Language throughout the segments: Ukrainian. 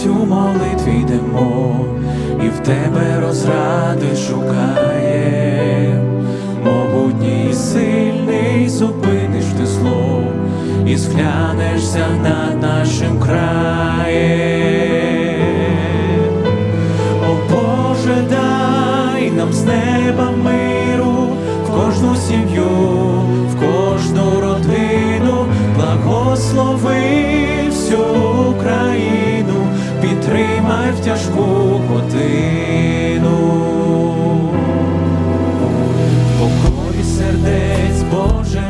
Господь у молитві йдемо, і в тебе розради шукає, могутній і сильний зупиниш ти зло і зглянешся над нашим краєм. О Боже, дай нам з неба миру в кожну сім'ю. тяжку годину, покорі сердець Боже.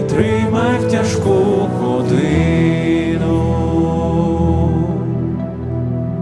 Тримай в тяжку.